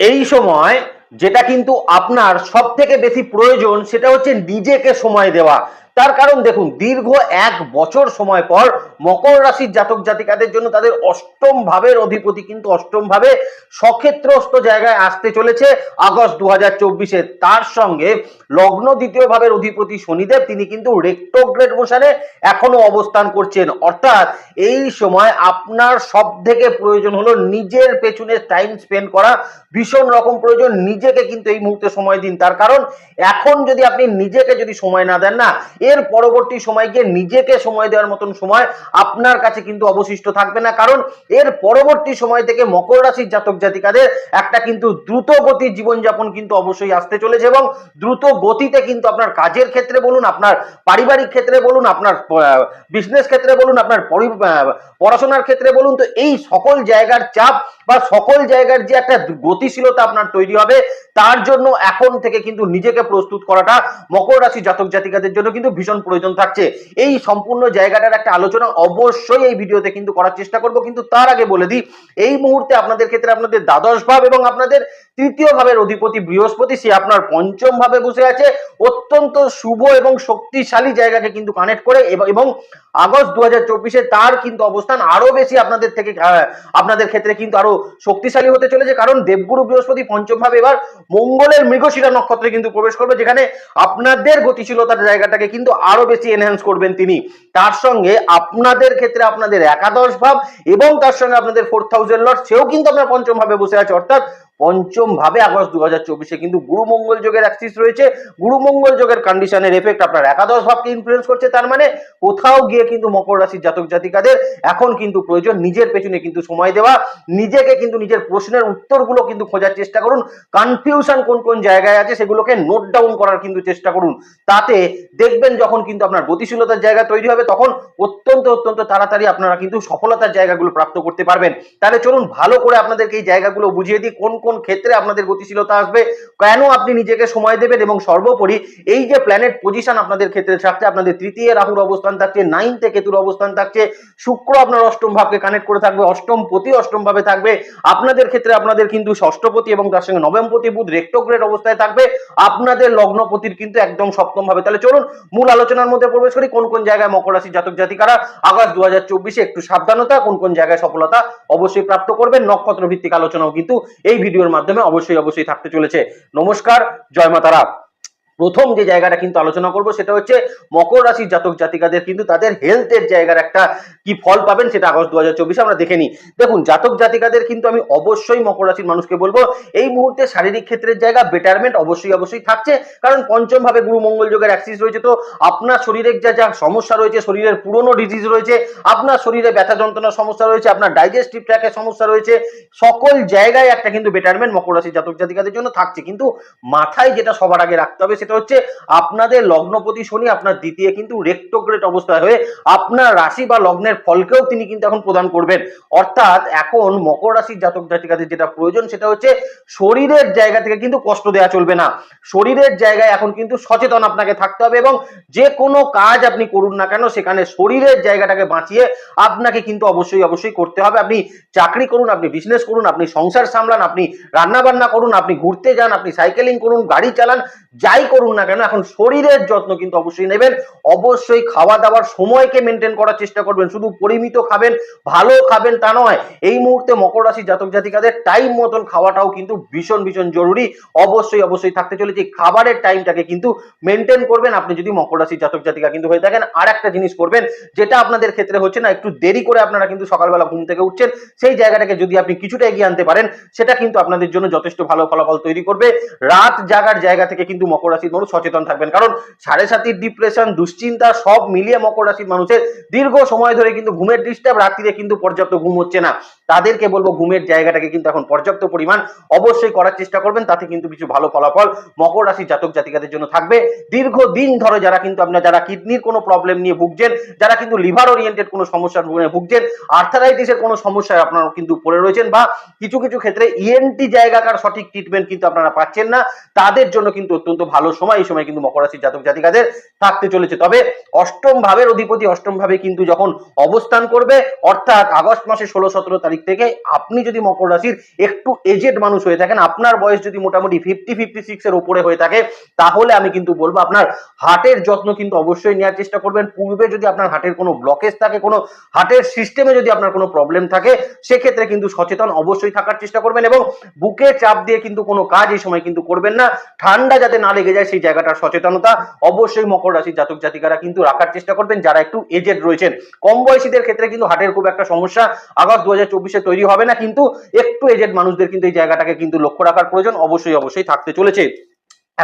এই সময় যেটা কিন্তু আপনার সব থেকে বেশি প্রয়োজন সেটা হচ্ছে নিজেকে সময় দেওয়া। তার কারণ দেখুন, দীর্ঘ এক বছর সময় পর মকর রাশির জাতক জাতিকাদের জন্য তাদের অষ্টম ভাবের অধিপতি কিন্তু অষ্টম ভাবে সক্ষেত্রস্থ জায়গায় আসতে চলেছে আগস্ট দু হাজার তার সঙ্গে লগ্ন দ্বিতীয় ভাবের অধিপতি শনিদেব, তিনি কিন্তু রেক্টোগ্রেড মোশনে এখনও অবস্থান করছেন। অর্থাৎ এই সময় আপনার সব থেকে প্রয়োজন হলো নিজের পেছনে টাইম স্পেন্ড করা। ভীষণ রকম প্রয়োজন, নিজেকে কিন্তু এই মুহূর্তে সময় দিন। তার কারণ, এখন যদি আপনি নিজেকে যদি সময় না দেন না এর পরবর্তী সময়কে নিজেকে সময় দেওয়ার মতন সময় আপনার কাছে কিন্তু অবশিষ্ট থাকবে না। কারণ এর পরবর্তী সময় থেকে মকর রাশির জাতক জাতিকাদের একটা কিন্তু দ্রুত গতির জীবনযাপন কিন্তু অবশ্যই আসতে চলেছে এবং দ্রুত গতিতে কিন্তু আপনার কাজের ক্ষেত্রে বলুন, আপনার পারিবারিক ক্ষেত্রে বলুন, আপনার বিজনেস ক্ষেত্রে বলুন, আপনার পড়াশোনার ক্ষেত্রে বলুন, তো এই সকল জায়গার চাপ বা সকল জায়গার যে একটা গতিশীলতা আপনার তৈরি হবে, তার জন্য এখন থেকে কিন্তু নিজেকে প্রস্তুত করাটা মকর রাশি জাতক জাতিকাদের জন্য কিন্তু ভীষণ প্রয়োজন থাকছে। এই সম্পূর্ণ জায়গাটার একটা আলোচনা অবশ্যই এই ভিডিওতে কিন্তু করার চেষ্টা করব। কিন্তু তার আগে বলে দিই, এই মুহূর্তে আপনাদের ক্ষেত্রে আপনাদের দ্বাদশ ভাব এবং আপনাদের তৃতীয় ভাবের অধিপতি বৃহস্পতি, সে আপনার পঞ্চম ভাবে বসে আছে। অত্যন্ত শুভ এবং শক্তিশালী জায়গাকে কিন্তু কানেক্ট করে এবং- আগস্ট দু হাজার তার কিন্তু অবস্থান আরও বেশি আপনাদের থেকে আপনাদের ক্ষেত্রে কিন্তু আরও শক্তিশালী হতে চলেছে। কারণ দেবগুরু বৃহস্পতি পঞ্চম ভাবে এবার মঙ্গলের মৃগশিরা নক্ষত্রে কিন্তু প্রবেশ করবে, যেখানে আপনাদের গতিশীলতার জায়গাটাকে কিন্তু আরও বেশি এনহ্যান্স করবেন তিনি। তার সঙ্গে আপনাদের ক্ষেত্রে আপনাদের একাদশ ভাব এবং তার সঙ্গে আপনাদের ফোর থাউজেন্ড লট সেও কিন্তু আপনার পঞ্চম ভাবে বসে আছে। অর্থাৎ পঞ্চম ভাবে আগস্ট দু হাজার চব্বিশে কিন্তু গুরু মঙ্গল যোগের অ্যাক্সিস রয়েছে। গুরু মঙ্গল যোগের কন্ডিশনের এফেক্ট আপনার একাদশ ভাবকে ইনফ্লুয়েন্স করছে, তার মানে কোথাও গিয়ে কিন্তু মকর রাশির জাতক জাতিকাদের এখন কিন্তু প্রয়োজন নিজের পেছনে কিন্তু সময় দেওয়া, নিজেকে কিন্তু নিজের প্রশ্নের উত্তরগুলো কিন্তু খোঁজার চেষ্টা করুন কনফিউশন কোন কোন জায়গায় আছে সেগুলোকে নোট ডাউন করার কিন্তু চেষ্টা করুন। তাতে দেখবেন যখন কিন্তু আপনার গতিশীলতার জায়গা তৈরি হবে, তখন অত্যন্ত অত্যন্ত তাড়াতাড়ি আপনারা কিন্তু সফলতার জায়গাগুলো প্রাপ্ত করতে পারবেন। তাহলে চলুন ভালো করে আপনাদেরকে এই জায়গাগুলো বুঝিয়ে দিই কোন কোন ক্ষেত্রে আপনাদের গতিশীলতা আসবে, কেন আপনি নিজেকে সময় দেবেন এবং সর্বোপরি এই যে প্ল্যানেট পজিশন আপনাদের ক্ষেত্রে থাকছে, আপনাদের তৃতীয় রাহুর অবস্থান থাকছে নাইনথে কেতুর অবস্থান থাকছে, শুক্র আপনার অষ্টম ভাবকে কানেক্ট করে থাকবে, অষ্টম পতি অষ্টম ভাবে থাকবে, আপনাদের ক্ষেত্রে আপনাদের কিন্তু ষষ্ঠপতি এবং তার সঙ্গে নবমপতি বুধ রেক্টোগ্রেড অবস্থায় থাকবে, আপনাদের লগ্নপতির কিন্তু একদম সপ্তম ভাবে। তাহলে চলুন, মূল আলোচনার মধ্যে প্রবেশ করি, কোন কোন জায়গায় মকর রাশি জাতক জাতিকারা, আগস্ট দু হাজার একটু সাবধানতা, কোন কোন জায়গায় সফলতা অবশ্যই প্রাপ্ত করবেন, নক্ষত্র ভিত্তিক আলোচনাও কিন্তু এই ভিডিওর মাধ্যমে অবশ্যই অবশ্যই থাকতে চলেছে। নমস্কার জয় মাতারা। প্রথম যে জায়গাটা কিন্তু আলোচনা করব সেটা হচ্ছে মকর রাশির জাতক জাতিকাদের কিন্তু তাদের হেলথের জায়গার একটা কি ফল পাবেন সেটা আগস্ট দু হাজার আমরা দেখে নিই। দেখুন, জাতক জাতিকাদের কিন্তু আমি অবশ্যই মকর রাশির মানুষকে বলব, এই মুহূর্তে শারীরিক ক্ষেত্রের জায়গা বেটারমেন্ট অবশ্যই অবশ্যই থাকছে। কারণ পঞ্চম ভাবে গুরু মঙ্গল যোগের অ্যাক্সিস রয়েছে তো, আপনার শরীরের যা যা সমস্যা রয়েছে, শরীরের পুরনো ডিজিজ রয়েছে, আপনার শরীরে ব্যথা যন্ত্রণার সমস্যা রয়েছে, আপনার ডাইজেস্টিভ ট্র্যাকের সমস্যা রয়েছে, সকল জায়গায় একটা কিন্তু বেটারমেন্ট মকর রাশির জাতক জাতিকাদের জন্য থাকছে। কিন্তু মাথায় যেটা সবার আগে রাখতে হবে সেটা হচ্ছে আপনাদের লগ্নপতি শনি আপনার দ্বিতীয় কিন্তু রেক্টোগ্রেট অবস্থায় হয়ে আপনার রাশি বা লগ্নের ফলকেও তিনি কিন্তু এখন প্রদান করবেন। অর্থাৎ এখন মকর রাশির জাতক জাতিকাদের যেটা প্রয়োজন সেটা হচ্ছে শরীরের জায়গা থেকে কিন্তু কষ্ট দেওয়া চলবে না। শরীরের জায়গায় এখন কিন্তু সচেতন আপনাকে থাকতে হবে এবং যে কোনো কাজ আপনি করুন না কেন সেখানে শরীরের জায়গাটাকে বাঁচিয়ে আপনাকে কিন্তু অবশ্যই অবশ্যই করতে হবে। আপনি চাকরি করুন, আপনি বিজনেস করুন, আপনি সংসার সামলান, আপনি রান্না বান্না করুন, আপনি ঘুরতে যান, আপনি সাইকেলিং করুন, গাড়ি চালান, যাই করুন না কেন, এখন শরীরের যত্ন কিন্তু অবশ্যই নেবেন। অবশ্যই খাওয়া দাওয়ার সময়কে মেনটেন করার চেষ্টা করবেন। শুধু পরিমিত খাবেন, ভালো খাবেন তা নয়। এই মুহূর্তে মকর রাশি জাতক জাতিকাদের টাইম মতন খাওয়াটাও কিন্তু ভীষণ ভীষণ জরুরি। অবশ্যই অবশ্যই থাকতে চলেছে। খাবারের টাইমটাকে কিন্তু মেনটেন করবেন। আপনি যদি মকর রাশি জাতক জাতিকা কিন্তু হয়ে থাকেন আর একটা জিনিস করবেন, যেটা আপনাদের ক্ষেত্রে হচ্ছে না, একটু দেরি করে আপনারা কিন্তু সকালবেলা ঘুম থেকে উঠছেন, সেই জায়গাটাকে যদি আপনি কিছুটা এগিয়ে আনতে পারেন, সেটা কিন্তু আপনাদের জন্য যথেষ্ট ভালো ফলাফল তৈরি করবে। রাত জাগার জায়গা থেকে কিন্তু মকর রাশির মানুষ সচেতন থাকবেন। কারণ সাড়ে সাতির ডিপ্রেশন দুশ্চিন্তা সব মিলিয়ে মকর রাশির মানুষের দীর্ঘ সময় ধরে কিন্তু ঘুমের ডিস্টার্ব রাত্রিরে কিন্তু পর্যাপ্ত ঘুম হচ্ছে না। তাদেরকে বলব ঘুমের জায়গাটাকে কিন্তু এখন পর্যাপ্ত পরিমাণ অবশ্যই করার চেষ্টা করবেন। তাতে কিন্তু কিছু ভালো ফলাফল মকর রাশির জাতক জাতিকাদের জন্য থাকবে। দীর্ঘদিন ধরে যারা কিন্তু আপনার, যারা কিডনির কোনো প্রবলেম নিয়ে ভুগছেন, যারা কিন্তু লিভার ওরিয়েন্টেড কোনো সমস্যার ভুগছেন আর্থারাইটিসের কোনো সমস্যায় আপনারা কিন্তু পড়ে রয়েছেন বা কিছু কিছু ক্ষেত্রে ইএনটি জায়গাকার সঠিক ট্রিটমেন্ট কিন্তু আপনারা পাচ্ছেন না। তাদের জন্য কিন্তু অত্যন্ত ভালো সময়, এই সময় কিন্তু মকর রাশির জাতক জাতিকাদের থাকতে চলেছে। তবে অষ্টম ভাবের অধিপতি অষ্টম ভাবে কিন্তু যখন অবস্থান করবে, অর্থাৎ আগস্ট মাসে ষোলো সতেরো তারিখ থেকে আপনি যদি মকর রাশির একটু এজেড মানুষ হয়ে থাকেন, আপনার বয়স যদি মোটামুটি ফিফটি ফিফটি সিক্স এর উপরে হয়ে থাকে, তাহলে আমি কিন্তু বলব আপনার হার্টের যত্ন কিন্তু অবশ্যই নেওয়ার চেষ্টা করবেন। পূর্বে যদি আপনার হার্টের কোনো ব্লকেজ থাকে, কোনো হার্টের সিস্টেমে যদি আপনার কোনো প্রবলেম থাকে, সেক্ষেত্রে কিন্তু সচেতন অবশ্যই থাকার চেষ্টা করবেন এবং বুকে চাপ দিয়ে কিন্তু কোনো কাজ এই সময় কিন্তু করবেন না। ঠান্ডা যাতে না লেগে যায় সেই জায়গাটার সচেতনতা অবশ্যই মকর রাশি জাতক জাতিকারা কিন্তু রাখার চেষ্টা করবেন, যারা একটু এজেড রয়েছেন। কম বয়সীদের ক্ষেত্রে কিন্তু হার্টের খুব একটা সমস্যা। আগস্ট দু হাজার তৈরি হবে না, কিন্তু একটু এজেড মানুষদের কিন্তু এই জায়গাটাকে কিন্তু লক্ষ্য রাখার প্রয়োজন, অবশ্যই অবশ্যই থাকতে চলেছে।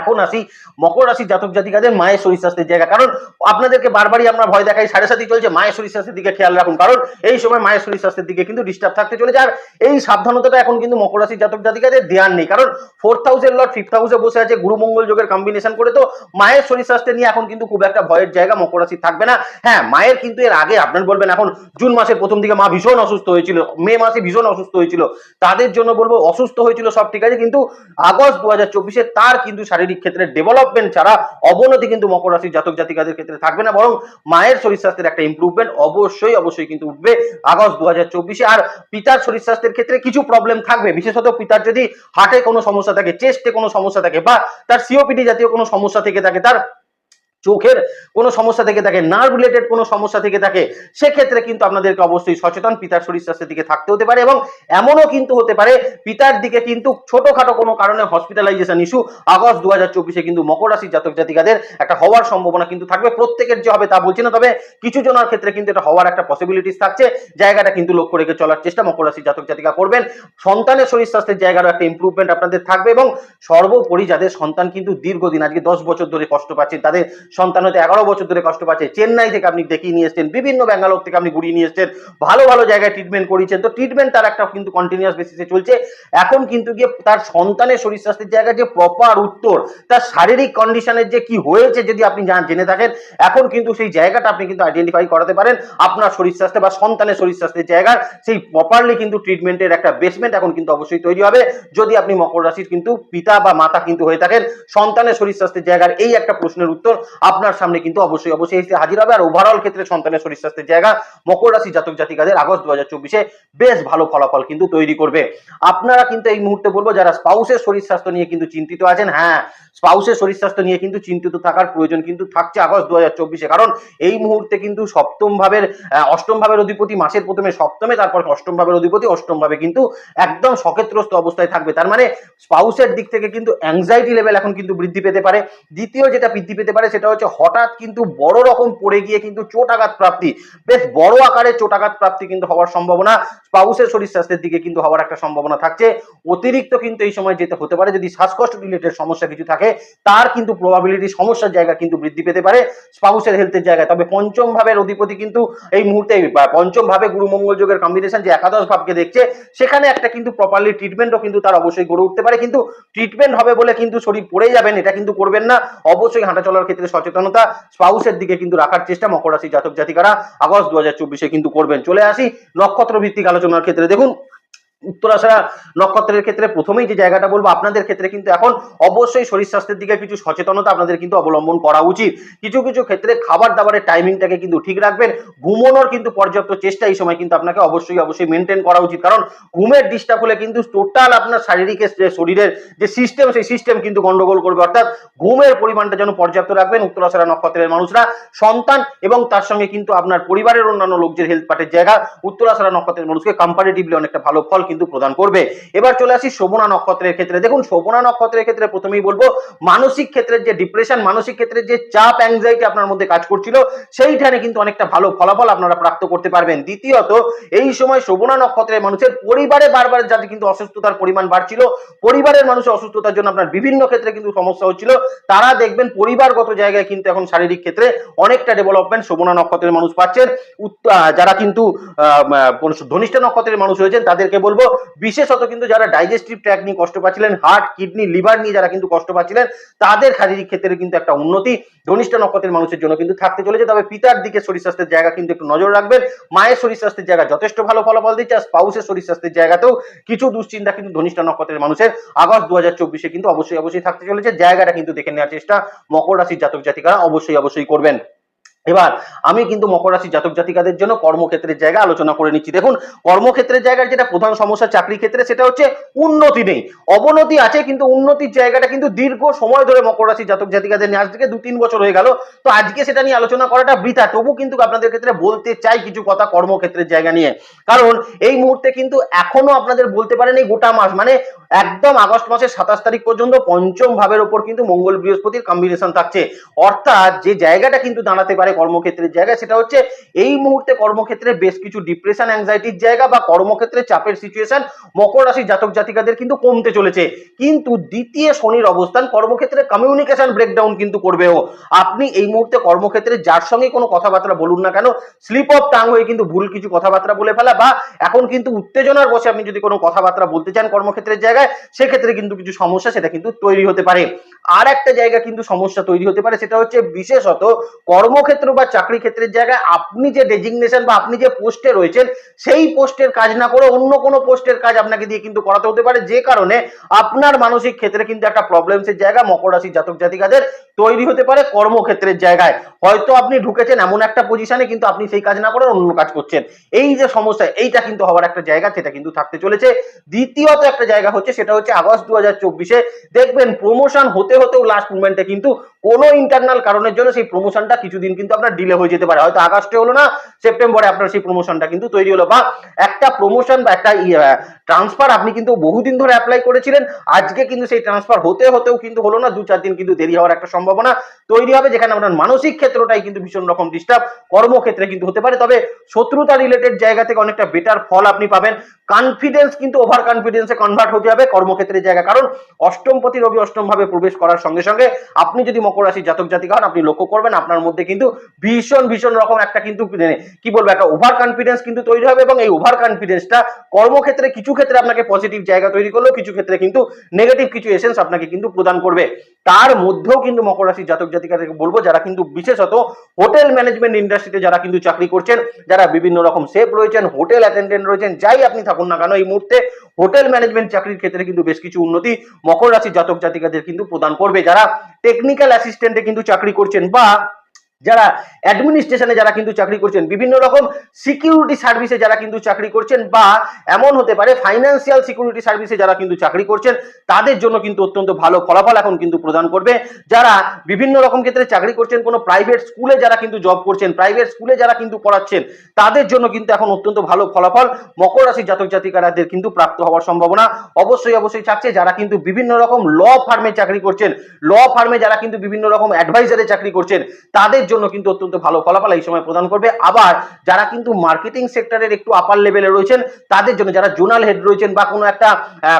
এখন আসি, মকর রাশি জাতক জাতিকাদের মায়ের শরীর স্বাস্থ্যের জায়গা। কারণ আপনাদেরকে বারবারই আমরা ভয় দেখাই, সাড়ে সাথী চলছে, মায়ের শরীর স্বাস্থ্যের দিকে খেয়াল রাখুন। কারণ এই সময় মায়ের শরীর স্বাস্থ্যের দিকে কিন্তু ডিস্টার্ব থাকতে চলেছে। আর এই সাবধানতাটা এখন কিন্তু মকর রাশি জাতক জাতিকাদের ধ্যান নেই। কারণ ফোর্থ হাউসের লর্ড ফিফথ হাউসে বসে আছে গুরু মঙ্গল যোগের কম্বিনেশন করে তো মায়ের শরীর স্বাস্থ্য নিয়ে এখন কিন্তু খুব একটা ভয়ের জায়গা মকর রাশি থাকবে না। হ্যাঁ মায়ের কিন্তু এর আগে আপনার বলবেন এখন জুন মাসের প্রথম দিকে মা ভীষণ অসুস্থ হয়েছিল, মে মাসে ভীষণ অসুস্থ হয়েছিল। তাদের জন্য বলব অসুস্থ হয়েছিল সব ঠিক আছে, কিন্তু আগস্ট দু হাজার তার কিন্তু শারীরিক ক্ষেত্রে ডেভেলপমেন্ট ছাড়া অবনতি কিন্তু মকর রাশির জাতক জাতিকাদের ক্ষেত্রে থাকবে না, বরং মায়ের শরীর স্বাস্থ্যের একটা ইম্প্রুভমেন্ট অবশ্যই অবশ্যই কিন্তু উঠবে আগস্ট দু চব্বিশে। আর পিতার শরীর স্বাস্থ্যের ক্ষেত্রে কিছু প্রবলেম থাকবে, বিশেষত পিতার যদি হার্টে কোনো সমস্যা থাকে চেস্টে কোনো সমস্যা থাকে বা তার সিওপিডি জাতীয় কোনো সমস্যা থেকে থাকে, তার চোখের কোনো সমস্যা থেকে থাকে নার্ভ রিলেটেড কোনো সমস্যা থেকে থাকে, সেক্ষেত্রে কিন্তু আপনাদেরকে অবশ্যই সচেতন পিতার শরীর স্বাস্থ্যের দিকে থাকতে হতে পারে এবং এমনও কিন্তু হতে পারে পিতার দিকে কিন্তু ছোটখাটো কোনো কারণে হসপিটালাইজেশন ইস্যু আগস্ট দু হাজার চব্বিশে কিন্তু মকর রাশির জাতক জাতিকাদের একটা হওয়ার সম্ভাবনা কিন্তু থাকবে। প্রত্যেকের যে হবে তা বলছি না, তবে কিছু জনের ক্ষেত্রে কিন্তু এটা হওয়ার একটা পসিবিলিটিস থাকছে। জায়গাটা কিন্তু লক্ষ্য রেখে চলার চেষ্টা মকর রাশির জাতক জাতিকা করবেন। সন্তানের শরীর স্বাস্থ্যের জায়গারও একটা ইম্প্রুভমেন্ট আপনাদের থাকবে এবং সর্বোপরি যাদের সন্তান কিন্তু দীর্ঘদিন, আজকে দশ বছর ধরে কষ্ট পাচ্ছেন, তাদের সন্তান হয়তো এগারো বছর ধরে কষ্ট পাচ্ছে। চেন্নাই থেকে আপনি দেখিয়ে নিয়ে এসছেন, বিভিন্ন ব্যাঙ্গালোর থেকে আপনি ঘুরিয়ে নিয়ে এসছেন, ভালো ভালো জায়গায় ট্রিটমেন্ট করিয়েছেন। তো ট্রিটমেন্ট তার একটা কিন্তু কন্টিনিউয়াস বেসিসে চলছে। এখন কিন্তু গিয়ে তার সন্তানের শরীর স্বাস্থ্যের জায়গায় যে প্রপার উত্তর, তার শারীরিক কন্ডিশনের যে কি হয়েছে যদি আপনি জেনে থাকেন, এখন কিন্তু সেই জায়গাটা আপনি কিন্তু আইডেন্টিফাই করাতে পারেন। আপনার শরীর স্বাস্থ্য বা সন্তানের শরীর স্বাস্থ্যের জায়গার সেই প্রপারলি কিন্তু ট্রিটমেন্টের একটা বেসমেন্ট এখন কিন্তু অবশ্যই তৈরি হবে। যদি আপনি মকর রাশির কিন্তু পিতা বা মাতা কিন্তু হয়ে থাকেন, সন্তানের শরীর স্বাস্থ্যের জায়গার এই একটা প্রশ্নের উত্তর আপনার সামনে কিন্তু অবশ্যই অবশ্যই এসে হাজির হবে। আর ওভারঅল ক্ষেত্রে সন্তানের শরীর স্বাস্থ্যের জায়গা, মকর রাশি জাতক জাতিকাদের আগস্ট দু চব্বিশে বেশ ভালো ফলাফল কিন্তু তৈরি করবে। আপনারা কিন্তু এই মুহূর্তে বলব, যারা স্পাউসের শরীর স্বাস্থ্য নিয়ে কিন্তু চিন্তিত আছেন হ্যাঁ স্পাউসের শরীর স্বাস্থ্য নিয়ে কিন্তু চিন্তিত থাকার প্রয়োজন কিন্তু থাকছে আগস্ট দু হাজার চব্বিশে। কারণ এই মুহূর্তে কিন্তু সপ্তম ভাবের অষ্টম ভাবের অধিপতি, মাসের প্রথমে সপ্তমে, তারপর অষ্টম ভাবের অধিপতি অষ্টম ভাবে কিন্তু একদম শকেত্রস্ত অবস্থায় থাকবে। তার মানে স্পাউসের দিক থেকে কিন্তু অ্যাংজাইটি লেভেল এখন কিন্তু বৃদ্ধি পেতে পারে। দ্বিতীয় যেটা বৃদ্ধি পেতে পারে, সেটা হচ্ছে হঠাৎ কিন্তু বড় রকম পড়ে গিয়ে কিন্তু চোট আঘাত প্রাপ্তি। বেশ বড় আকারে চোট আঘাত প্রাপ্তি কিন্তু হওয়ার সম্ভাবনা, স্পাউসের শরীর স্বাস্থ্যের দিকে কিন্তু হওয়ার একটা সম্ভাবনা থাকছে। অতিরিক্ত কিন্তু এই সময় যেতে হতে পারে, যদি শ্বাসকষ্ট রিলেটেড সমস্যা কিছু থাকে তার কিন্তু প্রবাবিলিটি সমস্যার জায়গা কিন্তু বৃদ্ধি পেতে পারে, স্পাউসের হেলথের জায়গায়। তবে পঞ্চম ভাবের অধিপতি কিন্তু এই মুহূর্তে পঞ্চম ভাবে গুরু মঙ্গল যোগের কম্বিনেশন যে একাদশ ভাবকে দেখছে, সেখানে একটা কিন্তু প্রপারলি ট্রিটমেন্টও কিন্তু তার অবশ্যই গড়ে উঠতে পারে। কিন্তু ট্রিটমেন্ট হবে বলে কিন্তু শরীর পড়ে যাবেন, এটা কিন্তু করবেন না। অবশ্যই হাঁটা চলার ক্ষেত্রে সচেতনতা, স্পাউসের দিকে কিন্তু রাখার চেষ্টা মকর রাশি জাতক জাতিকারা আগস্ট দু হাজার চব্বিশে কিন্তু করবেন। চলে আসি নক্ষত্র ভিত্তিক আলোচনার ক্ষেত্রে। দেখুন উত্তরাশারা নক্ষত্রের ক্ষেত্রে প্রথমেই যে জায়গাটা বলব, আপনাদের ক্ষেত্রে কিন্তু এখন অবশ্যই শরীর স্বাস্থ্যের দিকে কিছু সচেতনতা আপনাদের কিন্তু অবলম্বন করা উচিত। কিছু কিছু ক্ষেত্রে খাবার দাবারের টাইমিংটাকে কিন্তু ঠিক রাখবেন। ঘুমানোর কিন্তু পর্যাপ্ত চেষ্টা এই সময় কিন্তু আপনাকে অবশ্যই অবশ্যই মেনটেন করা উচিত। কারণ ঘুমের ডিস্টার্ব হলে কিন্তু টোটাল আপনার শারীরিক শরীরের যে সিস্টেম সেই সিস্টেম কিন্তু গন্ডগোল করবে। অর্থাৎ ঘুমের পরিমাণটা যেন পর্যাপ্ত রাখবেন উত্তরাশারা নক্ষত্রের মানুষরা। সন্তান এবং তার সঙ্গে কিন্তু আপনার পরিবারের অন্যান্য লোকদের হেলথ পার্টের জায়গা উত্তরাশারা নক্ষত্রের মানুষকে কম্পারেটিভলি অনেকটা ভালো ফল কিন্তু প্রদান করবে। এবার চলে আসি শোভনা নক্ষত্রের ক্ষেত্রে। দেখুন, শোভনা নক্ষত্রের ক্ষেত্রে প্রথমেই বলব, মানসিক ক্ষেত্রের যে ডিপ্রেশন মানসিক ক্ষেত্রের যে চাপ অ্যাংজাইটি আপনার মধ্যে কাজ করছিল, সেইখানে কিন্তু অনেকটা ভালো ফলাফল আপনারা প্রাপ্ত করতে পারবেন। দ্বিতীয়ত, এই সময় শোভনা নক্ষত্রের মানুষের পরিবারে বারবার যাতে কিন্তু অসুস্থতার পরিমাণ বাড়ছিল, পরিবারের মানুষের অসুস্থতার জন্য আপনার বিভিন্ন ক্ষেত্রে কিন্তু সমস্যা হচ্ছিল। তারা দেখবেন পরিবারগত জায়গায় কিন্তু এখন শারীরিক ক্ষেত্রে অনেকটা ডেভেলপমেন্ট শোভনা নক্ষত্রের মানুষ পাচ্ছেন। যারা কিন্তু ধনিষ্ঠ নক্ষত্রের মানুষ রয়েছেন, তাদেরকে বলব বলব, বিশেষত কিন্তু যারা ডাইজেস্টিভ ট্র্যাক নিয়ে কষ্ট পাচ্ছিলেন হার্ট কিডনি লিভার নিয়ে যারা কিন্তু কষ্ট পাচ্ছিলেন, তাদের শারীরিক ক্ষেত্রে কিন্তু একটা উন্নতি। ধনিষ্ঠ নক্ষত্রের মানুষের জন্য কিন্তু থাকতে চলেছে, তবে পিতার দিকে শরীর স্বাস্থ্যের জায়গা কিন্তু একটু নজর রাখবেন। মায়ের শরীর স্বাস্থ্যের জায়গা যথেষ্ট ভালো ফলাফল দিচ্ছে, আর স্পাউসের শরীর স্বাস্থ্যের জায়গাতেও কিছু দুশ্চিন্তা কিন্তু ধনিষ্ঠ নক্ষত্রের মানুষের। আগস্ট দু হাজার চব্বিশে কিন্তু অবশ্যই অবশ্যই থাকতে চলেছে, জায়গাটা কিন্তু দেখে নেওয়ার চেষ্টা মকর রাশির জাতক জাতিকারা অবশ্যই অবশ্যই করবেন। এবার আমি কিন্তু মকর রাশি জাতক জাতিকাদের জন্য কর্মক্ষেত্রের জায়গা আলোচনা করে নিচ্ছি। দেখুন, কর্মক্ষেত্রের জায়গার যেটা প্রধান সমস্যা চাকরি ক্ষেত্রে, সেটা হচ্ছে উন্নতি নেই। অবনতি আছে, কিন্তু উন্নতির জায়গাটা কিন্তু দীর্ঘ সময় ধরে মকর রাশি জাতক জাতিকাদের নিয়ে আজকে দু তিন বছর হয়ে গেল। তো আজকে সেটা নিয়ে আলোচনা করাটা বৃথা। তবু কিন্তু আপনাদের ক্ষেত্রে বলতে চাই কিছু কথা কর্মক্ষেত্রের জায়গা নিয়ে। কারণ এই মুহূর্তে কিন্তু এখনও আপনাদের বলতে পারেন এই গোটা মাস মানে একদম আগস্ট মাসের সাতাশ তারিখ পর্যন্ত পঞ্চম ভাবের ওপর কিন্তু মঙ্গল বৃহস্পতির কম্বিনেশন থাকছে। অর্থাৎ যে জায়গাটা কিন্তু দাঁড়াতে পারে কর্মক্ষেত্রের জায়গা, সেটা হচ্ছে এই মুহূর্তে কর্মক্ষেত্রে বেশ কিছু ডিপ্রেশন অ্যাংজাইটির জায়গা বা কর্মক্ষেত্রে চাপের সিচুয়েশন মকর রাশি জাতক জাতিকাদের কিন্তু কমতে চলেছে। কিন্তু দ্বিতীয় শনির অবস্থান কর্মক্ষেত্রে কমিউনিকেশন ব্রেকডাউন কিন্তু করবেও। আপনি এই মুহূর্তে কর্মক্ষেত্রে যার সঙ্গে কোনো কথাবার্তা বলুন না কেন স্লিপ অফ টাং হয়ে কিন্তু ভুল কিছু কথাবার্তা বলে ফেলা বা এখন কিন্তু উত্তেজনার বসে আপনি যদি কোনো কথাবার্তা বলতে চান কর্মক্ষেত্রের জায়গায়, সেক্ষেত্রে কিন্তু কিছু সমস্যা সেটা কিন্তু তৈরি হতে পারে। আর একটা জায়গা কিন্তু সমস্যা তৈরি হতে পারে, সেটা হচ্ছে বিশেষত কর্মক্ষেত্র বা চাকরি ক্ষেত্রের জায়গায় আপনি যে ডেজিগনেশন বা আপনি যে পোস্টে রয়েছেন, সেই পোস্টের কাজ না করে অন্য কোনো পোস্টের কাজ আপনাকে দিয়ে কিন্তু করাতে হতে পারে। যে কারণে আপনার মানসিক ক্ষেত্রে কিন্তু একটা প্রবলেমসের জায়গা, মকর রাশি জাতক জাতিকাদের তৈরি হতে পারে কর্মক্ষেত্রের জায়গায়। হয়তো আপনি ঢুকেছেন এমন একটা পজিশনে কিন্তু আপনি সেই কাজ না করে অন্য কাজ করছেন। এই যে সমস্যা, এইটা কিন্তু হওয়ার একটা জায়গা, সেটা কিন্তু থাকতে চলেছে। দ্বিতীয়ত একটা জায়গা হচ্ছে, সেটা হচ্ছে আগস্ট দু দেখবেন প্রমোশন হতে হতেও লাস্ট মুভমেন্টে কিন্তু কোনো ইন্টারনাল কারণের জন্য সেই প্রমোশনটা কিছুদিন কিন্তু আপনার ডিলে হয়ে যেতে পারে। হয়তো আগস্টে হলো না সেপ্টেম্বরে আপনার সেই প্রমোশনটা কিন্তু তৈরি হলো বা একটা প্রমোশন বা একটা ট্রান্সফার আপনি কিন্তু বহুদিন ধরে অ্যাপ্লাই করেছিলেন। আজকে কিন্তু সেই ট্রান্সফার হতে হতেও কিন্তু হলো না দু চার দিন কিন্তু দেরি হওয়ার একটা সম্ভাবনা তৈরি হবে, যেখানে আপনার মানসিক ক্ষেত্রটাই কিন্তু ভীষণ রকম ডিস্টার্ব কর্মক্ষেত্রে কিন্তু হতে পারে। তবে শত্রুতা রিলেটেড জায়গা থেকে অনেকটা বেটার ফল আপনি পাবেন। কনফিডেন্স কিন্তু ওভার কনফিডেন্সে কনভার্ট হতে হবে কর্মক্ষেত্রের জায়গা। কারণ অষ্টমপতি রবি অষ্টম ভাবে প্রবেশ করার সঙ্গে সঙ্গে আপনি যদি মকর রাশির জাতক জাতিকা হন, আপনি লক্ষ্য করবেন আপনার মধ্যে কিন্তু ভীষণ ভীষণ রকম একটা কিন্তু মানে কি বলব, একটা ওভার কনফিডেন্স কিন্তু তৈরি হবে এবং এই ওভার কনফিডেন্সটা কর্মক্ষেত্রে কিছু ক্ষেত্রে আপনাকে পজিটিভ জায়গা তৈরি করলেও কিছু ক্ষেত্রে কিন্তু নেগেটিভ কিছু এসেন্স আপনাকে কিন্তু প্রদান করবে। তার মধ্যেও কিন্তু মকর রাশির জাতক জাতিকাদেরকে বলব, যারা কিন্তু বিশেষত হোটেল ম্যানেজমেন্ট ইন্ডাস্ট্রিতে যারা কিন্তু চাকরি করছেন, যারা বিভিন্ন রকম সেফ রয়েছেন হোটেল অ্যাটেন্ডেন্ট রয়েছেন, যাই আপনি থাকুন না কেন, এই মুহূর্তে হোটেল ম্যানেজমেন্ট চাকরির ক্ষেত্রে কিন্তু বেশ কিছু উন্নতি মকর রাশির জাতক জাতিকাদের কিন্তু প্রদান করবে। যারা টেকনিক্যাল অ্যাসিস্ট্যান্টে কিন্তু চাকরি করছেন বা যারা অ্যাডমিনিস্ট্রেশনে যারা কিন্তু চাকরি করছেন, বিভিন্ন রকম সিকিউরিটি সার্ভিসে যারা কিন্তু চাকরি করছেন বা এমন হতে পারে ফাইন্যান্সিয়াল সিকিউরিটি সার্ভিসে যারা কিন্তু চাকরি করছেন, তাদের জন্য কিন্তু অত্যন্ত ভালো ফলাফল এখন কিন্তু প্রদান করবে। যারা বিভিন্ন রকম ক্ষেত্রে চাকরি করছেন, কোনো প্রাইভেট স্কুলে যারা কিন্তু জব করছেন প্রাইভেট স্কুলে যারা কিন্তু পড়াচ্ছেন, তাদের জন্য কিন্তু এখন অত্যন্ত ভালো ফলাফল মকর রাশির জাতক জাতিকারাদের কিন্তু প্রাপ্ত হওয়ার সম্ভাবনা অবশ্যই অবশ্যই থাকছে। যারা কিন্তু বিভিন্ন রকম ল ফার্মে চাকরি করছেন ল ফার্মে যারা কিন্তু বিভিন্ন রকম অ্যাডভাইজারে চাকরি করছেন, তাদের জন্য কিন্তু অত্যন্ত ভালো ফলাফল এই সময় প্রদান করবে। আবার যারা কিন্তু মার্কেটিং সেক্টরের একটু আপার লেভেলে রয়েছেন, তাদের জন্য যারা জোনাল হেড রয়েছেন বা কোনো একটা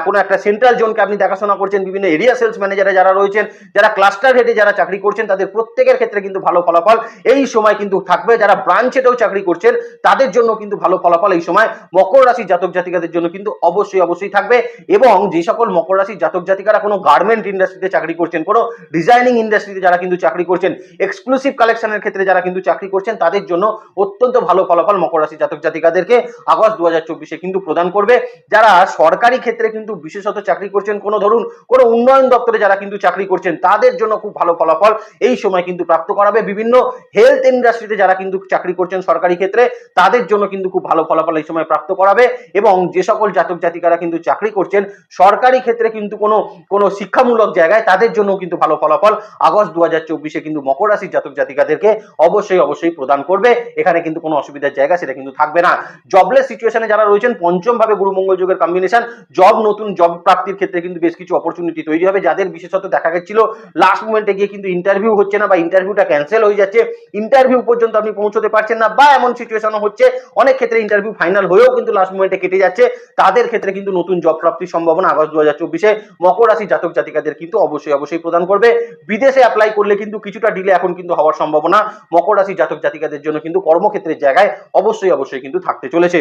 কোনো একটা সেন্ট্রাল জোনকে আপনি দেখাশোনা করছেন, বিভিন্ন এরিয়া সেলস ম্যানেজারে যারা রয়েছেন, যারা ক্লাস্টার হেডে যারা চাকরি করছেন, তাদের প্রত্যেকের ক্ষেত্রে কিন্তু ভালো ফলাফল এই সময় কিন্তু থাকবে। যারা ব্রাঞ্চ হেডেও চাকরি করছেন, তাদের জন্য কিন্তু ভালো ফলাফল এই সময় মকর রাশি জাতক জাতিকাদের জন্য কিন্তু অবশ্যই অবশ্যই থাকবে। এবং যে সকল মকর রাশি জাতক জাতিকারা কোনো গার্মেন্ট ইন্ডাস্ট্রিতে চাকরি করছেন, কোনো ডিজাইনিং ইন্ডাস্ট্রিতে যারা কিন্তু চাকরি করছেন এক্সক্লুসিভ কালেকশনের ক্ষেত্রে যারা কিন্তু চাকরি করছেন, তাদের জন্য অত্যন্ত ভালো ফলাফল মকর রাশি জাতক জাতিকাদেরকে আগস্ট দু হাজার চব্বিশে কিন্তু প্রদান করবে। যারা সরকারি ক্ষেত্রে কিন্তু বিশেষত চাকরি করছেন, কোনো ধরুন কোনো উন্নয়ন দপ্তরে যারা কিন্তু চাকরি করছেন, তাদের জন্য খুব ভালো ফলাফল এই সময় কিন্তু প্রাপ্ত করাবে। বিভিন্ন হেলথ ইন্ডাস্ট্রিতে যারা কিন্তু চাকরি করছেন সরকারি ক্ষেত্রে, তাদের জন্য কিন্তু খুব ভালো ফলাফল এই সময় প্রাপ্ত করাবে এবং যে সকল জাতক জাতিকারা কিন্তু চাকরি করছেন, সরকারি ক্ষেত্রে কিন্তু কোনো কোনো শিক্ষামূলক জায়গায় তাদের জন্য কিন্তু ভালো ফলাফল আগস্ট দু হাজার চব্বিশে কিন্তু মকর রাশির জাতক জাতিকাদেরকে অবশ্যই অবশ্যই প্রদান করবে। এখানে কিন্তু কোনো অসুবিধার জায়গা সেটা কিন্তু থাকবে না। জবলেস সিচুয়েশনে যারা রয়েছেন পঞ্চম ভাবে গুরু মঙ্গল যুগের কম্বিনেশন জব নতুন জব প্রাপ্তির ক্ষেত্রে কিন্তু বেশ কিছু অপরচুনিটি তৈরি হবে। যাদের বিশেষত দেখা গেছিল লাস্ট মোমেন্টে গিয়ে কিন্তু ইন্টারভিউ হচ্ছে না বা ইন্টারভিউটা ক্যান্সেল হয়ে যাচ্ছে। ইন্টারভিউ পর্যন্ত আপনি পৌঁছতে পারছেন না বা এমন সিচুয়েশনও হচ্ছে, অনেক ক্ষেত্রে ইন্টারভিউ ফাইনাল হয়েও কিন্তু লাস্ট মোমেন্টে কেটে যাচ্ছে। তাদের ক্ষেত্রে কিন্তু নতুন জব প্রাপ্তির সম্ভাবনা আগস্ট দু হাজার চব্বিশে মকর রাশি জাতক জাতিকাদের কিন্তু অবশ্যই অবশ্যই প্রদান করবে। বিদেশে অ্যাপ্লাই করলে কিন্তু কিছুটা ডিলে এখন কিন্তু হওয়ার সম্ভাবনা মকর রাশি জাতক জাতিকাদের জন্য কিন্তু কর্মক্ষেত্রের জায়গায় অবশ্যই অবশ্যই কিন্তু থাকতে চলেছে।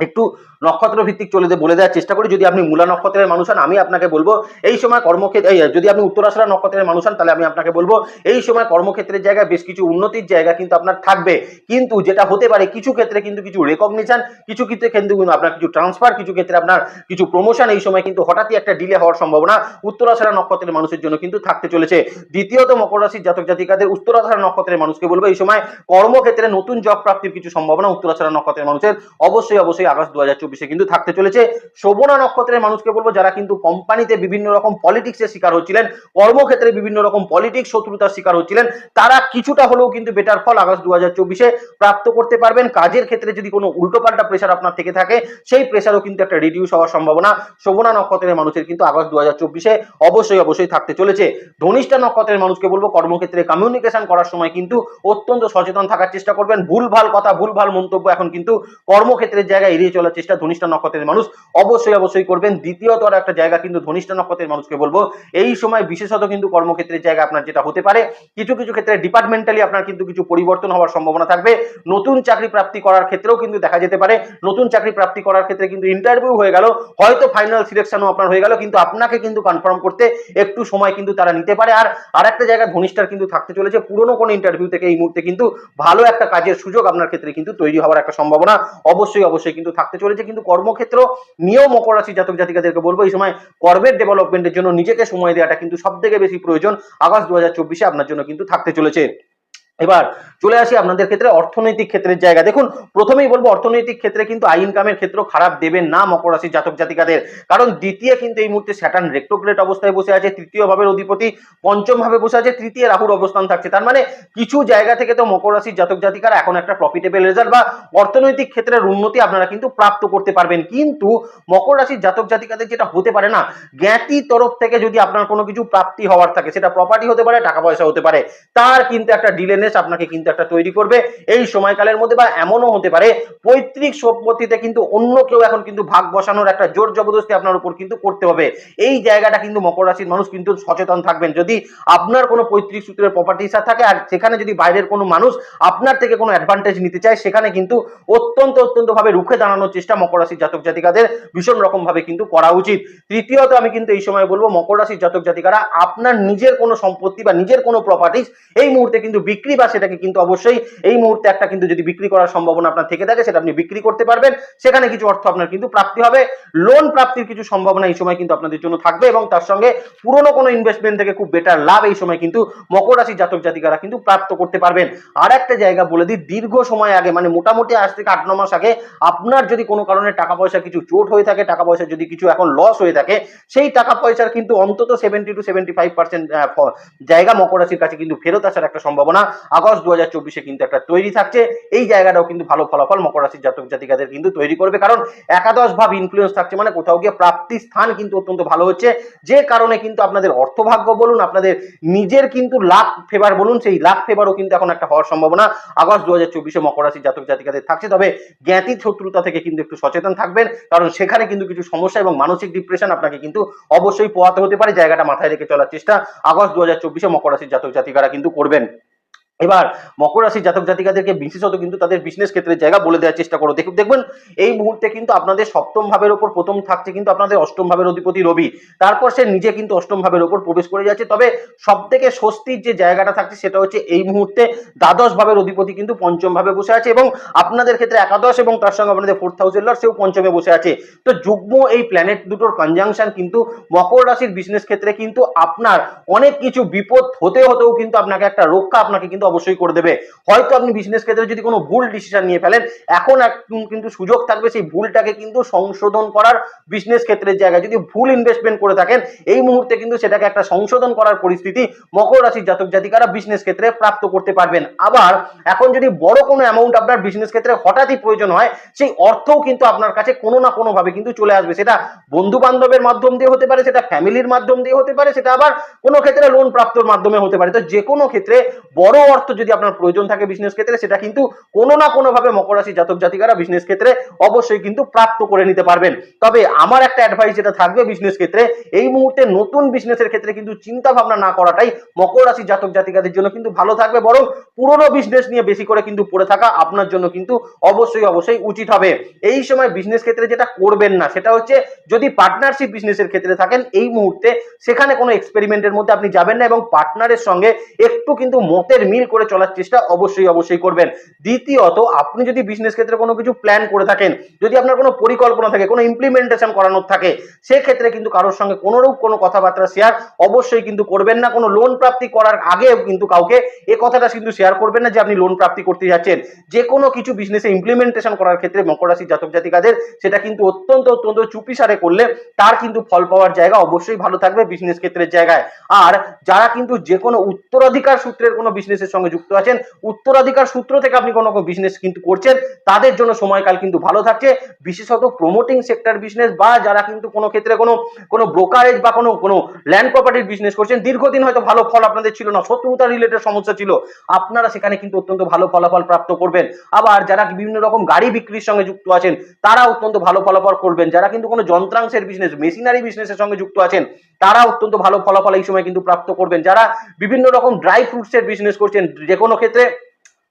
একটু নক্ষত্র ভিত্তিক চলে বলে দেওয়ার চেষ্টা করি। যদি আপনি মূলা নক্ষত্রের মানুষ হন, আমি আপনাকে বলব, এই সময় কর্মক্ষেত্রে যদি আপনি উত্তরাশরা নক্ষত্রের মানুষ হন, তাহলে আমি আপনাকে বলব, এই সময় কর্মক্ষেত্রের জায়গায় বেশ কিছু উন্নতির জায়গা কিন্তু আপনার থাকবে। কিন্তু যেটা হতে পারে, কিছু ক্ষেত্রে কিন্তু কিছু রেকগনিশন কিছু ক্ষেত্রে কিন্তু আপনার কিছু ট্রান্সফার কিছু ক্ষেত্রে আপনার কিছু প্রমোশন এই সময় কিন্তু হঠাৎই একটা ডিলে হওয়ার সম্ভাবনা উত্তরাশারা নক্ষত্রের মানুষের জন্য কিন্তু থাকতে চলেছে। দ্বিতীয়ত মকর রাশির জাতক জাতিকাদের উত্তরাশারা নক্ষত্রের মানুষকে বলব, এই সময় কর্মক্ষেত্রে নতুন জব প্রাপ্তির কিছু সম্ভাবনা উত্তরাশারা নক্ষত্রের মানুষের অবশ্যই অবশ্যই আগস্ট দু হাজার চব্বিশে কিন্তু থাকতে চলেছে। শোভনা নক্ষত্রের মানুষকে বলব, যারা কিন্তু কোম্পানিতে বিভিন্ন রকম পলিটিক্সের শিকার হচ্ছিলেন, কর্মক্ষেত্রে বিভিন্ন রকম পলিটিক্স শত্রুতার শিকার হচ্ছিলেন, তারা কিছুটা হলেও কিন্তু বেটার ফল আগস্ট দু হাজার চব্বিশে প্রাপ্ত করতে পারবেন। কাজের ক্ষেত্রে যদি কোনো উল্টোপাল্টা প্রেশার আপনার থেকে থাকে, সেই প্রেশারও কিন্তু একটা রিডিউস হওয়ার সম্ভাবনা শোভনা নক্ষত্রের মানুষের কিন্তু আগস্ট দু হাজার চব্বিশে অবশ্যই অবশ্যই থাকতে চলেছে। ধনিষ্ঠা নক্ষত্রের মানুষকে বলব, কর্মক্ষেত্রে কমিউনিকেশন করার সময় কিন্তু অত্যন্ত সচেতন থাকার চেষ্টা করবেন। ভুলভাল কথা, ভুলভাল মন্তব্য এখন কিন্তু কর্মক্ষেত্রের জায়গায় এড়িয়ে চলার চেষ্টা ধনিষ্ঠা নক্ষত্রের মানুষ অবশ্যই অবশ্যই করবেন। দ্বিতীয়ত আর একটা জায়গা কিন্তু ধনিষ্ঠা নক্ষত্রের মানুষকে বলব। এই সময় বিশেষত কিন্তু কর্মক্ষেত্রের জায়গা আপনার যেটা হতে পারে, কিছু কিছু ক্ষেত্রে ডিপার্টমেন্টালি আপনার কিন্তু কিছু পরিবর্তন হওয়ার সম্ভাবনা থাকবে। নতুন চাকরি প্রাপ্তি করার ক্ষেত্রেও কিন্তু দেখা যেতে পারে। নতুন চাকরি প্রাপ্তি করার ক্ষেত্রে কিন্তু ইন্টারভিউ হয়ে গেল। হয়তো ফাইনাল সিলেকশনও আপনার হয়ে গেল, কিন্তু আপনাকে কিন্তু কনফার্ম করতে একটু সময় কিন্তু তারা নিতে পারে। আর আরেকটা জায়গায় ঘনিষ্ঠার কিন্তু থাকতে চলেছে। পুরনো কোনো ইন্টারভিউ থেকে এই মুহূর্তে কিন্তু ভালো একটা কাজের সুযোগ আপনার ক্ষেত্রে কিন্তু তৈরি হওয়ার একটা সম্ভাবনা অবশ্যই অবশ্যই কিন্তু থাকতে চলেছে, কিন্তু কর্মক্ষেত্র নিয়েও মকর রাশি জাতক জাতিকাদেরকে বলব, এই সময় কর্মের ডেভেলপমেন্টের জন্য নিজেকে সময় দেওয়াটা কিন্তু সব থেকে বেশি প্রয়োজন, আগস্ট দু হাজার চব্বিশে আপনার জন্য কিন্তু থাকতে চলেছে। এবার চলে আসি আপনাদের ক্ষেত্রে অর্থনৈতিক ক্ষেত্রের জায়গা দেখুন, প্রথমেই বলব, অর্থনৈতিক ক্ষেত্রে কিন্তু আই ইনকামের ক্ষেত্র খারাপ দেবেন না মকর রাশি জাতক জাতিকাদের। কারণ দ্বিতীয় কিন্তু এই মুহূর্তে স্যাটার্ন রেক্টোগ্রেট অবস্থায় বসে আছে, তৃতীয় ভাবের অধিপতি পঞ্চম ভাবে বসে আছে, তৃতীয় রাহুর অবস্থান থাকছে। তার মানে কিছু জায়গা থেকে তো মকর রাশির জাতক জাতিকারা এখন একটা প্রফিটেবল রেজাল্ট বা অর্থনৈতিক ক্ষেত্রের উন্নতি আপনারা কিন্তু প্রাপ্ত করতে পারবেন। কিন্তু মকর রাশির জাতক জাতিকাদের যেটা হতে পারে না জ্ঞাতি তরফ থেকে যদি আপনার কোনো কিছু প্রাপ্তি হওয়ার থাকে, সেটা প্রপার্টি হতে পারে, টাকা পয়সা হতে পারে, তার কিন্তু একটা ডিলেনেস আপনাকে কিন্তু একটা তৈরি করবে। এই সময়কালের মধ্যে বা এমনও হতে পারে, পৈতৃক সম্পত্তিতে কিন্তু অন্য কেউ এখন কিন্তু ভাগ বসানোর একটা জোর জবরদস্তি আপনার উপর কিন্তু করতে হবে। এই জায়গাটা কিন্তু মকর রাশির মানুষ কিন্তু সচেতন থাকবেন। যদি আপনার কোনো পৈতৃক সূত্রের প্রপার্টি থাকে, আর সেখানে যদি বাইরের কোনো মানুষ আপনার থেকে কোনো অ্যাডভান্টেজ নিতে চায়, সেখানে কিন্তু অত্যন্ত অত্যন্ত ভাবে রুখে দাঁড়ানোর চেষ্টা মকর রাশির জাতক জাতিকাদের ভীষণ রকম ভাবে কিন্তু করা উচিত। তৃতীয়ত আমি কিন্তু এই সময় বলব, মকর রাশির জাতক জাতিকারা আপনার নিজের কোনো সম্পত্তি বা নিজের কোনো প্রপার্টিস এই মুহূর্তে কিন্তু বিক্রি বা সেটাকে কিন্তু অবশ্যই এই মুহূর্তে একটা কিন্তু যদি বিক্রি করার সম্ভাবনা আপনার থেকে থাকে, সেটা আপনি বিক্রি করতে পারবেন। সেখানে কিছু অর্থ আপনার কিন্তু প্রাপ্তি হবে। লোন প্রাপ্তির কিছু সম্ভাবনা এই সময় কিন্তু আপনাদের জন্য থাকবে এবং তার সঙ্গে পুরনো কোনো ইনভেস্টমেন্ট থেকে খুব বেটার লাভ এই সময় কিন্তু মকর রাশির জাতক জাতিকারা কিন্তু প্রাপ্ত করতে পারবেন। আর একটা জায়গা বলে দিই, দীর্ঘ সময় আগে মানে মোটামুটি আজ থেকে আট, ন মাস আগে আপনার যদি কোনো কারণে টাকা পয়সা কিছু চোট হয়ে থাকে, টাকা পয়সা যদি কিছু এখন লস হয়ে থাকে, সেই টাকা পয়সার কিন্তু অন্তত seventy two seventy five percent জায়গা মকর রাশির কাছে কিন্তু ফেরত আসার একটা সম্ভাবনা আগস্ট দু হাজার চব্বিশে কিন্তু একটা তৈরি থাকছে। এই জায়গাটাও কিন্তু ভালো ফলাফল মকর রাশির জাতক জাতিকাদের কিন্তু তৈরি করবে। কারণ একাদশ ভাব ইনফ্লুয়েন্স থাকছে মানে কোথাও গিয়ে প্রাপ্তি স্থান কিন্তু অত্যন্ত ভালো হচ্ছে। যে কারণে কিন্তু আপনাদের অর্থভাগ্য বলুন, আপনাদের নিজের কিন্তু লাখ ফেভার বলুন, সেই লাখ ফেভারও কিন্তু এখন একটা হওয়ার সম্ভাবনা আগস্ট দু হাজার চব্বিশে মকর রাশির জাতক জাতিকাদের থাকছে। তবে জ্ঞাতি শত্রুতা থেকে কিন্তু একটু সচেতন থাকবেন, কারণ সেখানে কিন্তু কিছু সমস্যা এবং মানসিক ডিপ্রেশন আপনাকে কিন্তু অবশ্যই পোয়াতে হতে পারে। জায়গাটা মাথায় রেখে চলার চেষ্টা আগস্ট দু হাজার চব্বিশে মকর রাশির জাতক জাতিকারা কিন্তু করবেন। এবার মকর রাশির জাতক জাতিকাদেরকে বিশেষত কিন্তু তাদের বিজনেস ক্ষেত্রে জায়গা বলে দেওয়ার চেষ্টা করো। দেখুন, দেখবেন এই মুহূর্তে কিন্তু আপনাদের সপ্তম ভাবের ওপর প্রথম থাকছে কিন্তু আপনাদের অষ্টম ভাবের অধিপতি রবি। তারপর সে নিজে কিন্তু অষ্টম ভাবের ওপর প্রবেশ করে যাচ্ছে। তবে সব থেকে স্বস্তির যে জায়গাটা থাকছে সেটা হচ্ছে এই মুহূর্তে দ্বাদশ ভাবের অধিপতি কিন্তু পঞ্চম ভাবে বসে আছে এবং আপনাদের ক্ষেত্রে একাদশ এবং তার সঙ্গে আপনাদের ফোর্থ হাউসের লর্ড সেও পঞ্চমে বসে আছে। তো যুগ্ম এই প্ল্যানেট দুটোর কনজাংশন কিন্তু মকর রাশির বিজনেস ক্ষেত্রে কিন্তু আপনার অনেক কিছু বিপদ হতে হতেও কিন্তু আপনাকে একটা রক্ষা আপনাকে কিন্তু অবশ্যই করে দেবে। হয়তো আপনি বিজনেস ক্ষেত্রে যদি কোনো ভুল ডিসিশন নিয়ে ফেলেন, এখন কিন্তু সুযোগ থাকবে সেই ভুলটাকে কিন্তু সংশোধন করার বিজনেস ক্ষেত্রের জায়গায়। যদি ভুল ইনভেস্টমেন্ট করে থাকেন, এই মুহূর্তে কিন্তু সেটাকে একটা সংশোধন করার পরিস্থিতি মকর রাশির জাতক জাতিকারা বিজনেস ক্ষেত্রে প্রাপ্ত করতে পারবেন। আবার এখন যদি বড় কোনো অ্যামাউন্ট আপনার বিজনেস ক্ষেত্রে হঠাৎই প্রয়োজন হয়, সেই অর্থও কিন্তু আপনার কাছে কোনো না কোনোভাবে কিন্তু চলে আসবে। সেটা বন্ধু বান্ধবের মাধ্যম দিয়ে হতে পারে, সেটা ফ্যামিলির মাধ্যম দিয়ে হতে পারে, সেটা আবার কোনো ক্ষেত্রে লোন প্রাপ্তর মাধ্যমে হতে পারে। তো যে কোনো ক্ষেত্রে বড় অর্থ যদি আপনার প্রয়োজন থাকে বিজনেস ক্ষেত্রে, সেটা কিন্তু কোনো না কোনো ভাবে মকর রাশি জাতক জাতিকারা বিজনেস ক্ষেত্রে অবশ্যই কিন্তু প্রাপ্ত করে নিতে পারবেন। তবে আমার একটা অ্যাডভাইস যেটা থাকবে বিজনেস ক্ষেত্রে, এই মুহূর্তে নতুন বিজনেসের ক্ষেত্রে কিন্তু চিন্তা ভাবনা না করাটাই মকর রাশি জাতক জাতিকাদের জন্য কিন্তু ভালো থাকবে, বরং পুরনো বিজনেস নিয়ে বেশি করে কিন্তু পড়ে থাকা আপনার জন্য কিন্তু অবশ্যই অবশ্যই উচিত হবে। এই সময় বিজনেস ক্ষেত্রে যেটা করবেন না, সেটা হচ্ছে যদি পার্টনারশিপ বিজনেসের ক্ষেত্রে থাকেন, এই মুহূর্তে সেখানে কোনো এক্সপেরিমেন্টের মধ্যে আপনি যাবেন না এবং পার্টনারের সঙ্গে একটু কিন্তু মতের মিল করে চলার চেষ্টা অবশ্যই অবশ্যই করবেন। দ্বিতীয়ত, আপনি যদি বিজনেস ক্ষেত্রে কোনো কিছু প্ল্যান করে থাকেন, যদি আপনার কোনো পরিকল্পনা থাকে, কোনো ইমপ্লিমেন্টেশন করানোর থাকে, সেক্ষেত্রে কিন্তু কারোর সঙ্গে কোনোরূপ কোনো কথাবার্তা শেয়ার অবশ্যই কিন্তু করবেন না। কোনো লোন প্রাপ্তি করার আগে কিন্তু কাউকে এ কথাটা কিন্তু শেয়ার করবেন না যে আপনি লোন প্রাপ্তি করতে যাচ্ছেন। যে কোনো কিছু বিজনেসে ইমপ্লিমেন্টেশন করার ক্ষেত্রে মকর রাশি জাতক জাতিকাদের, সেটা কিন্তু অত্যন্ত অত্যন্ত চুপিসারে করলে তার কিন্তু ফল পাওয়ার জায়গা অবশ্যই ভালো থাকবে বিজনেস ক্ষেত্রের জায়গায়। আর যারা কিন্তু যে কোনো উত্তরাধিকার সূত্রের কোনো বিজনেসের সঙ্গে যুক্ত আছেন। উত্তরাধিকার সূত্র থেকে আপনি কোনো বিজনেস কিন্তু করছেন। তাদের জন্য সময়কাল কিন্তু ভালো থাকছে। বিশেষত প্রমোটিং সেক্টর বিজনেস বা যারা কিন্তু কোনো ক্ষেত্রে কোনো কোনো ব্রোকারেজ বা কোনো কোনো ল্যান্ড প্রপার্টির বিজনেস করছেন, দীর্ঘদিন হয়তো ভালো ফল আপনাদের ছিল না শত্রুতা রিলেটেড সমস্যা ছিল। আপনারা সেখানে কিন্তু অত্যন্ত ভালো ফলাফল প্রাপ্ত করবেন। আবার যারা বিভিন্ন রকম গাড়ি বিক্রির সঙ্গে যুক্ত আছেন তারা অত্যন্ত ভালো ফলাফল করবেন। যারা কিন্তু কোনো যন্ত্রাংশের বিজনেস মেশিনারি বিজনেসের সঙ্গে যুক্ত আছেন তারা অত্যন্ত ভালো ফলাফল এই সময় কিন্তু প্রাপ্ত করবেন। যারা বিভিন্ন রকম ড্রাই ফ্রুটসের বিজনেস করছেন যে কোনো ক্ষেত্রে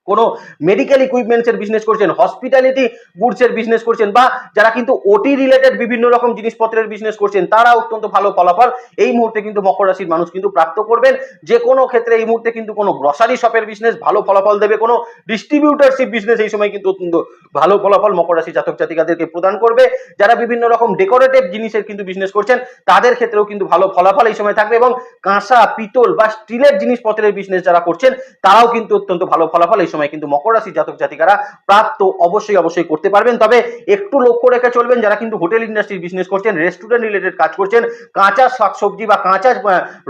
কোনো মেডিকেল ইকুইপমেন্টস এর বিজনেস করছেন হসপিটালিটি গুডস এর বিজনেস করছেন, বা যারা কিন্তু ওটি রিলেটেড বিভিন্ন রকম জিনিসপত্রের বিজনেস করছেন, তারা অত্যন্ত ভালো ফলাফল এই মুহূর্তে কিন্তু মকর রাশির মানুষ কিন্তু প্রাপ্ত করবেন। যে কোনো ক্ষেত্রে এই মুহূর্তে কিন্তু কোনো গ্রসারি শপের বিজনেস ভালো ফলাফল দেবে, কোনো ডিস্ট্রিবিউটারশিপ বিজনেস এই সময় কিন্তু অত্যন্ত ভালো ফলাফল মকর রাশি জাতক জাতিকাদেরকে প্রদান করবে। যারা বিভিন্ন রকম ডেকোরেটিভ জিনিসের কিন্তু বিজনেস করছেন, তাদের ক্ষেত্রেও কিন্তু ভালো ফলাফল এই সময় থাকবে এবং কাঁসা, পিতল বা স্টিলের জিনিসপত্রের বিজনেস যারা করছেন, তারাও কিন্তু অত্যন্ত ভালো ফলাফল এই সময় কিন্তু মকর রাশি জাতক জাতিকারা প্রাপ্ত অবশ্যই অবশ্যই করতে পারবেন। তবে একটু লক্ষ্য রেখে চলবেন, যারা কিন্তু হোটেল ইন্ডাস্ট্রির বিজনেস করছেন রেস্টুরেন্ট রিলেটেড কাজ করছেন, কাঁচা শাকসবজি বা কাঁচা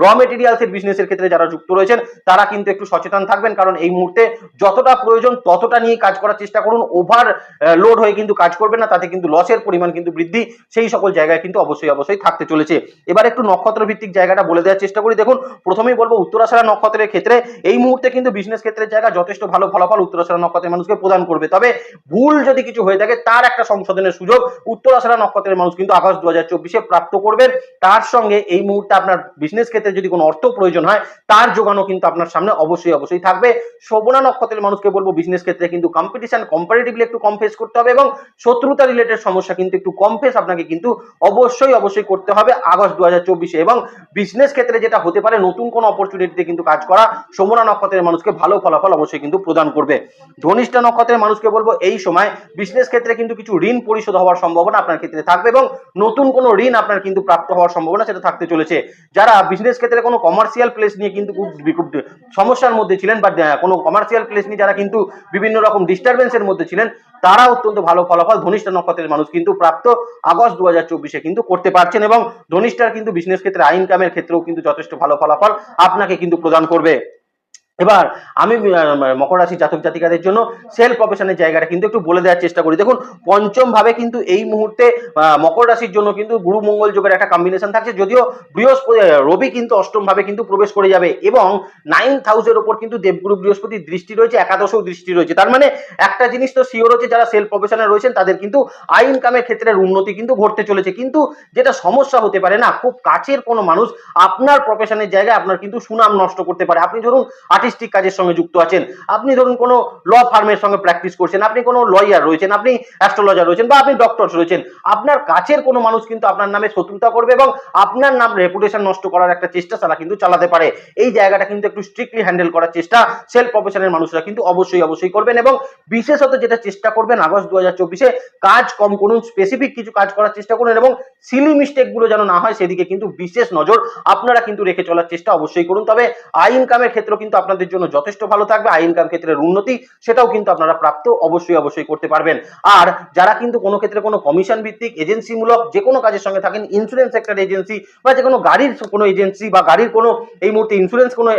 র মেটেরিয়ালসের বিজনেসের ক্ষেত্রে যারা যুক্ত রয়েছেন, তারা কিন্তু একটু সচেতন থাকবেন। কারণ এই মুহূর্তে যতটা প্রয়োজন ততটা নিয়ে কাজ করার চেষ্টা করুন। ওভার লোড হয়ে কিন্তু কাজ করবেন না, তাতে কিন্তু লসের পরিমাণ কিন্তু বৃদ্ধি। সেই সকল জায়গায় কিন্তু অবশ্যই অবশ্যই থাকতে চলেছে। এবার একটু নক্ষত্র ভিত্তিক জায়গাটা বলে দেওয়ার চেষ্টা করি। দেখুন, প্রথমেই বলব, উত্তরাশারা নক্ষত্রের ক্ষেত্রে এই মুহূর্তে কিন্তু বিজনেস ক্ষেত্রের জায়গা যথেষ্ট ভালো। ফলাফল উত্তরাশারা নক্ষত্রের মানুষকে প্রদান করবে। তবে ভুল যদি কিছু হয়ে থাকে, তার একটা সংশোধনের সুযোগ উত্তরাশারা নক্ষত্রের মানুষ কিন্তু আগস্ট দু হাজার চব্বিশে প্রাপ্ত করবেন। তার সঙ্গে এই মুহূর্তে আপনার বিজনেস ক্ষেত্রে যদি কোনো অর্থ প্রয়োজন হয়, তার যোগানো কিন্তু আপনার সামনে অবশ্যই অবশ্যই থাকবে। শোভনা নক্ষত্রের মানুষকে বলব বিজনেস ক্ষেত্রে কিন্তু কম্পিটিশন কম্পারেটিভলি একটু কম ফেস করতে হবে এবং শত্রুতা রিলেটেড সমস্যা কিন্তু একটু কম ফেস আপনাকে কিন্তু অবশ্যই অবশ্যই করতে হবে আগস্ট দু হাজার চব্বিশে। এবং বিজনেস ক্ষেত্রে যেটা হতে পারে, নতুন কোনো অপরচুনিটিতে কিন্তু কাজ করা শোভনা নক্ষত্রের মানুষকে ভালো ফলাফল অবশ্যই কিন্তু প্রদান করবে। ধনিষ্ঠা নক্ষত্রের মানুষকে বলব, এই সময় বিজনেস ক্ষেত্রে কিন্তু কিছু ঋণ পরিশোধ হওয়ার সম্ভাবনা আপনার ক্ষেত্রে থাকবে এবং নতুন কোনো ঋণ আপনার কিন্তু প্রাপ্ত হওয়ার সম্ভাবনা সেটা থাকতে চলেছে। যারা বিজনেস ক্ষেত্রে কোনো কমার্শিয়াল প্লেস নিয়ে কিন্তু খুব সমস্যার মধ্যে ছিলেন বা কোনো কমার্শিয়াল প্লেস নিয়ে যারা কিন্তু বিভিন্ন রকম ডিস্টারবেন্সের মধ্যে ছিলেন, তারা অত্যন্ত ভালো ফলাফল ধনিষ্ঠা নক্ষত্রের মানুষ কিন্তু প্রাপ্ত আগস্ট দু হাজার চব্বিশে কিন্তু করতে পারছেন এবং ধনিষ্ঠার কিন্তু বিজনেস ক্ষেত্রে আইন কামের ক্ষেত্রেও কিন্তু যথেষ্ট ভালো ফলাফল আপনাকে কিন্তু প্রদান করবে। এবার আমি মকর রাশি জাতক জাতিকাদের জন্য সেল প্রফেশনের জায়গাটা কিন্তু একটু বলে দেওয়ার চেষ্টা করি। দেখুন, পঞ্চম ভাবে কিন্তু এই মুহূর্তে মকর রাশির জন্য কিন্তু গুরু মঙ্গল যোগের একটা কম্বিনেশন থাকছে। যদিও বৃহস্পতি রবি কিন্তু অষ্টম ভাবে কিন্তু প্রবেশ করে যাবে এবং নাইন হাউসের ওপর কিন্তু দেবগুরু বৃহস্পতির দৃষ্টি রয়েছে, একাদশও দৃষ্টি রয়েছে। তার মানে একটা জিনিস তো শিওর হচ্ছে, যারা সেল প্রফেশনে রয়েছেন, তাদের কিন্তু আই ইনকামের ক্ষেত্রের উন্নতি কিন্তু ঘটতে চলেছে। কিন্তু যেটা সমস্যা হতে পারে না, খুব কাছের কোনো মানুষ আপনার প্রফেশনের জায়গায় আপনার কিন্তু সুনাম নষ্ট করতে পারে। আপনি ধরুন আর্টিস্টিক কাজের সঙ্গে যুক্ত আছেন। আপনি ধরুন কোনো ল ফার্মের সঙ্গে প্র্যাকটিস করছেন, আপনি কোনো লয়ার রয়েছেন, আপনি অ্যাস্ট্রোলজার রয়েছেন বা আপনি ডক্টর রয়েছেন, আপনার কাছের কোনো মানুষ কিন্তু আপনার নামে শত্রুতা করবে এবং আপনার নাম রেপুটেশন নষ্ট করার একটা চেষ্টা তারা কিন্তু চালাতে পারে। এই জায়গাটা কিন্তু একটু স্ট্রিক্টলি হ্যান্ডেল করার চেষ্টা সেলফ প্রফেশনের মানুষরা কিন্তু অবশ্যই অবশ্যই করবেন এবং বিশেষত যেটা চেষ্টা করবেন আগস্ট দু হাজার চব্বিশে কাজ কম করুন স্পেসিফিক কিছু কাজ করার চেষ্টা করুন এবং সিলি মিস্টেকগুলো যেন না হয়, সেদিকে কিন্তু বিশেষ নজর আপনারা কিন্তু রেখে চলার চেষ্টা অবশ্যই করুন। তবে আই ইনকামের ক্ষেত্রে কিন্তু আপনাদের জন্য যথেষ্ট ভালো থাকবে আই ইনকাম ক্ষেত্রের উন্নতি সেটাও কিন্তু আপনারা প্রাপ্ত অবশ্যই অবশ্যই করতে পারবেন। আর যারা কিন্তু কোনো ক্ষেত্রে কোনো কমিশন ভিত্তিক এজেন্সিমূলক যে কোনো কাজের সঙ্গে থাকেন ইন্স্যুরেন্স সেক্টর এজেন্সি বা যে কোনো গাড়ির কোনো এজেন্সি বা গাড়ির কোনো এই মুহূর্তে ইন্স্যুরেন্স কোনো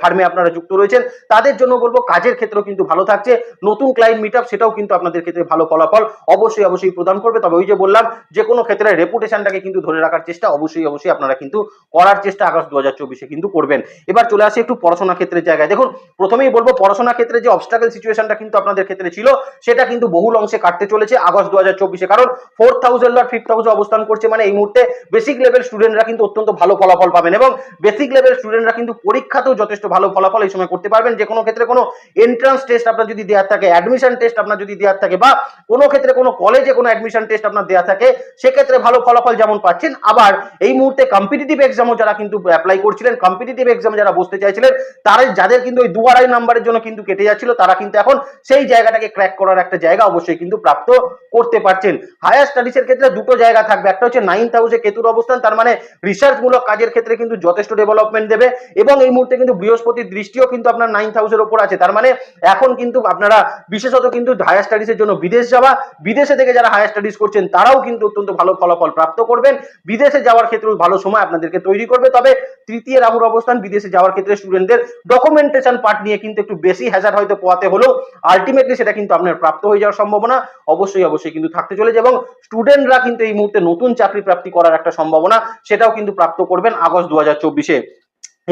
ফার্মে আপনারা যুক্ত রয়েছেন, তাদের জন্য বলব কাজের ক্ষেত্রেও কিন্তু ভালো থাকছে। নতুন ক্লায়েন্ট মিট আপ সেটাও কিন্তু আপনাদের ক্ষেত্রে ভালো ফলাফল অবশ্যই অবশ্যই প্রদান করবে। তবে ওই যে বললাম যে কোনো ক্ষেত্রে রেপুটেশনটাকে কিন্তু ধরে রাখার চেষ্টা অবশ্যই অবশ্যই আপনারা কিন্তু করার চেষ্টা আগস্ট দু হাজার চব্বিশে কিন্তু করবেন। এবার চলে আসি একটু পড়াশোনা ক্ষেত্রে ক্ষেত্রের জায়গায়। দেখুন, প্রথমেই বলব পড়াশোনা ক্ষেত্রে যে অবস্টাকেল সিচুয়েশনটা কিন্তু আপনাদের ক্ষেত্রে ছিল, সেটা কিন্তু বহুল অংশে কাটতে চলেছে আগস্ট দু হাজার চব্বিশে। কারণ ফোর্থ হাউসের লট ফিফথ হাউসে অবস্থান করছে মানে এই মুহূর্তে বেসিক লেভেল স্টুডেন্টরা কিন্তু অত্যন্ত ভালো ফলাফল পাবেন এবং বেসিক লেভেল স্টুডেন্টরা কিন্তু পরীক্ষাতেও যথেষ্ট ভালো ফলাফল এই সময় করতে পারবেন। যে কোনো ক্ষেত্রে কোনো এন্ট্রান্স টেস্ট আপনার যদি দেওয়ার থাকে অ্যাডমিশন টেস্ট আপনার যদি দেওয়ার থাকে বা কোনো ক্ষেত্রে কোনো কলেজে কোনো অ্যাডমিশন টেস্ট আপনার দেওয়া থাকে, সেক্ষেত্রে ভালো ফলাফল যেমন পাচ্ছেন। আবার এই মুহূর্তে কম্পিটিটিভ এক্সামও যারা কিন্তু অ্যাপ্লাই করছিলেন কম্পিটিটিভ এক্সাম যারা বসতে চাইছিলেন তারা যাদের কিন্তু ওই দু আড়াই নাম্বারের জন্য কিন্তু কেটে যাচ্ছিল, তারা কিন্তু এখন সেই জায়গাটাকে ক্র্যাক করার একটা জায়গা অবশ্যই কিন্তু প্রাপ্ত করতে পারছেন। হায়ার স্টাডিজের ক্ষেত্রে দুটো জায়গা থাকবে, একটা হচ্ছে নাইন্থ হাউসে কেতুর অবস্থান, তার মানে রিসার্চ মূলক কাজের ক্ষেত্রে কিন্তু যথেষ্ট ডেভেলপমেন্ট দেবে এবং এই মুহূর্তে কিন্তু বৃহস্পতির দৃষ্টিও কিন্তু আপনার নাইন্থ হাউসের ওপর আছে। তার মানে এখন কিন্তু আপনারা বিশেষত কিন্তু হায়ার স্টাডিজের জন্য বিদেশ যাওয়া, বিদেশে থেকে যারা হায়ার স্টাডিজ করছেন, তারাও কিন্তু অত্যন্ত ভালো ফলাফল প্রাপ্ত করবেন। বিদেশে যাওয়ার ক্ষেত্রে ভালো সময় আপনাদেরকে তৈরি করবে। তবে তৃতীয় রাহুর অবস্থান, বিদেশে যাওয়ার ক্ষেত্রে স্টুডেন্টদের ডকুমেন্টেশন পার্ট নিয়ে কিন্তু একটু বেশি হ্যাজার হয়তো পোয়াতে হলেও আলটিমেটলি সেটা কিন্তু আপনার প্রাপ্ত হয়ে যাওয়ার সম্ভাবনা অবশ্যই অবশ্যই কিন্তু থাকতে চলেছে এবং স্টুডেন্টরা কিন্তু এই মুহূর্তে নতুন চাকরি প্রাপ্তি করার একটা সম্ভাবনা সেটাও কিন্তু প্রাপ্ত করবেন আগস্ট দু হাজার চব্বিশে।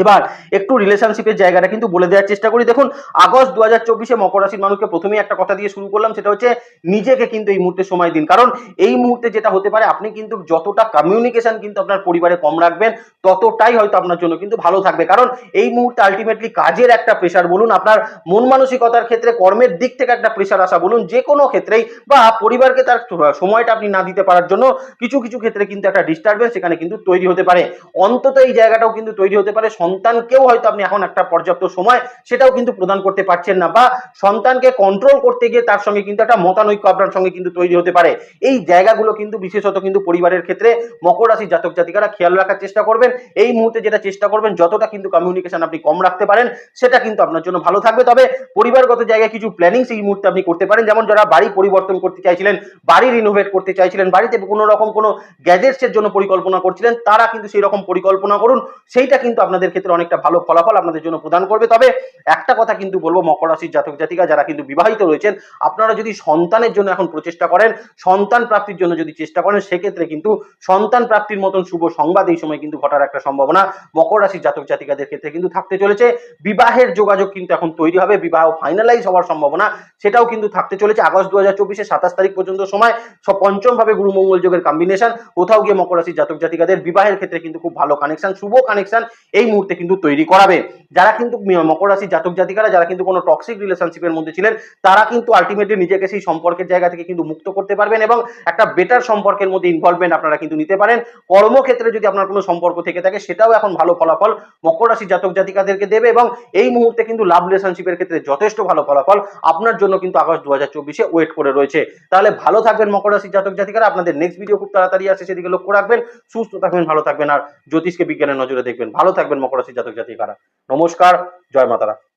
এবার একটু রিলেশনশিপের জায়গাটা কিন্তু বলে দেওয়ার চেষ্টা করি। দেখুন, আগস্ট দু হাজার চব্বিশে মকর রাশির মানুষকে প্রথমেই একটা কথা দিয়ে শুরু করলাম, সেটা হচ্ছে নিজেকে কিন্তু এই মুহূর্তে সময় দিন। কারণ এই মুহূর্তে যেটা হতে পারে, আপনি কিন্তু যতটা কমিউনিকেশন কিন্তু আপনার পরিবারে কম রাখবেন, ততটাই হয়তো আপনার জন্য কিন্তু ভালো থাকবে। কারণ এই মুহূর্তে আলটিমেটলি কাজের একটা প্রেশার বলুন, আপনার মন মানসিকতার ক্ষেত্রে কর্মের দিক থেকে একটা প্রেশার আসা বলুন, যে কোনো ক্ষেত্রেই বা পরিবারকে তার সময়টা আপনি না দিতে পারার জন্য কিছু কিছু ক্ষেত্রে কিন্তু একটা ডিস্টারবেন্স সেখানে কিন্তু তৈরি হতে পারে। অন্তত এই জায়গাটাও কিন্তু তৈরি হতে পারে সন্তানকেও হয়তো আপনি এখন একটা পর্যাপ্ত সময় সেটাও কিন্তু প্রদান করতে পারছেন না বা সন্তানকে কন্ট্রোল করতে গিয়ে তার সঙ্গে কিন্তু একটা মতানৈক্য আপনার সঙ্গে কিন্তু তৈরি হতে পারে। এই জায়গাগুলো কিন্তু বিশেষত কিন্তু পরিবারের ক্ষেত্রে মকর রাশি জাতক জাতিকারা খেয়াল রাখার চেষ্টা করবেন। এই মুহূর্তে যেটা চেষ্টা করবেন, যতটা কিন্তু কমিউনিকেশন আপনি কম রাখতে পারেন, সেটা কিন্তু আপনার জন্য ভালো থাকবে। তবে পরিবারগত জায়গায় কিছু প্ল্যানিং এই মুহূর্তে আপনি করতে পারেন। যেমন যারা বাড়ি পরিবর্তন করতে চাইছিলেন, বাড়ি রিনোভেট করতে চাইছিলেন, বাড়িতে কোনো রকম কোনো গ্যাজেটসের জন্য পরিকল্পনা করছিলেন, তারা কিন্তু সেই রকম পরিকল্পনা করুন। সেইটা কিন্তু আপনাদের ক্ষেত্রে অনেকটা ভালো ফলাফল আপনাদের জন্য প্রদান করবে। তবে একটা কথা কিন্তু বলব, মকর রাশির জাতক জাতিকা যারা কিন্তু বিবাহিত রয়েছেন, আপনারা যদি সন্তানের জন্য এখন প্রচেষ্টা করেন, সন্তান প্রাপ্তির জন্য যদি চেষ্টা করেন, সেক্ষেত্রে কিন্তু সন্তান প্রাপ্তির মতন শুভ সংবাদ এই সময় কিন্তু ঘটার একটা সম্ভাবনা মকর রাশির জাতক জাতিকাদের ক্ষেত্রে কিন্তু থাকতে চলেছে। বিবাহের যোগাযোগ কিন্তু এখন তৈরি হবে, বিবাহ ফাইনালাইজ হওয়ার সম্ভাবনা সেটাও কিন্তু থাকতে চলেছে। আগস্ট দু হাজার চব্বিশে সাতাশ তারিখ পর্যন্ত সময় সব পঞ্চম ভাবে গুরু মঙ্গল যোগের কম্বিনেশন কোথাও গিয়ে মকর রাশির জাতক জাতিকাদের বিবাহের ক্ষেত্রে কিন্তু খুব ভালো কানেকশন শুভ কানেকশন এই মুহূর্তে কিন্তু তৈরি করাবে। যারা কিন্তু মকর রাশির জাতক জাতিকারা, যারা কিন্তু কোনো টক্সিক রিলেশনশিপের মধ্যে ছিলেন, তারা কিন্তু আলটিমেটলি নিজেকে সেই সম্পর্কের জায়গা থেকে কিন্তু মুক্ত করতে পারবেন এবং একটা বেটার সম্পর্কের মধ্যে ইনভলভমেন্ট আপনারা কিন্তু নিতে পারেন। কর্মক্ষেত্রে যদি আপনার কোনো সম্পর্ক থেকে থাকে, সেটাও এখন ভালো ফলাফল মকর রাশির জাতক জাতিকাদেরকে দেবে এবং এই মুহূর্তে কিন্তু লাভ রিলেশনশিপের ক্ষেত্রে যথেষ্ট ভালো ফলাফল আপনার জন্য কিন্তু আগস্ট দু হাজার চব্বিশে ওয়েট করে রয়েছে। তাহলে ভালো থাকবেন মকর রাশির জাতক জাতিকারা। আপনাদের নেক্সট ভিডিও খুব তাড়াতাড়ি আসে সেদিকে লক্ষ্য রাখবেন। সুস্থ থাকবেন, ভালো থাকবেন। আর জ্যোতিষকে বিজ্ঞানের নজরে দেখবেন। ভালো থাকবেন রাশির জাতক জাতিকারা। নমস্কার জয় মাতারা।